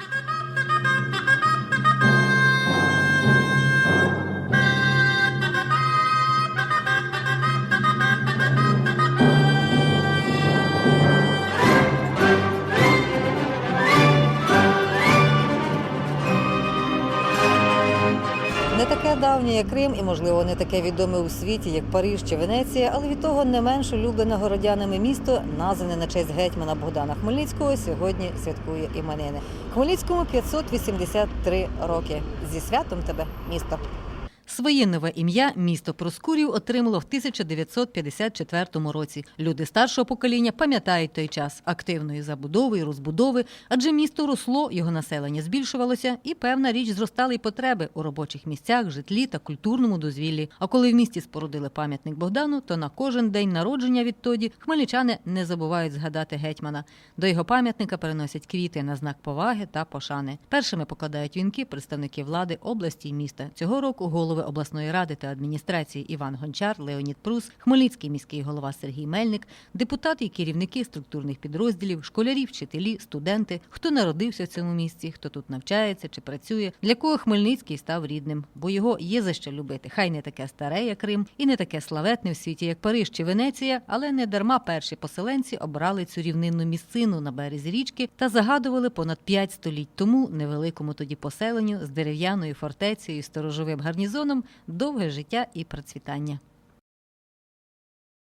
Thank you. Не таке давнє, як Крим, і, можливо, не таке відоме у світі, як Париж чи Венеція, але від того не менш улюблене городянами місто, назване на честь гетьмана Богдана Хмельницького, сьогодні святкує іменини. Хмельницькому 583 роки. Зі святом тебе, місто. Своє нове ім'я місто Проскурів отримало в 1954 році. Люди старшого покоління пам'ятають той час активної забудови і розбудови, адже місто росло, його населення збільшувалося, і певна річ зростали й потреби у робочих місцях, житлі та культурному дозвіллі. А коли в місті спорудили пам'ятник Богдану, то на кожен день народження відтоді хмельничани не забувають згадати гетьмана. До його пам'ятника переносять квіти на знак поваги та пошани. Першими покладають вінки представники влади області і міста. Цього року голови обласної ради та адміністрації Іван Гончар, Леонід Прус, Хмельницький міський голова Сергій Мельник, депутати і керівники структурних підрозділів, школярі, вчителі, студенти, хто народився в цьому місці, хто тут навчається чи працює, для кого Хмельницький став рідним, бо його є за що любити. Хай не таке старе, як Рим, і не таке славетне в світі, як Париж чи Венеція, але не дарма перші поселенці обрали цю рівнинну місцину на березі річки та загадували понад п'ять століть тому невеликому тоді поселенню з дерев'яною фортецею і сторожовим гарнізоном довге життя і процвітання.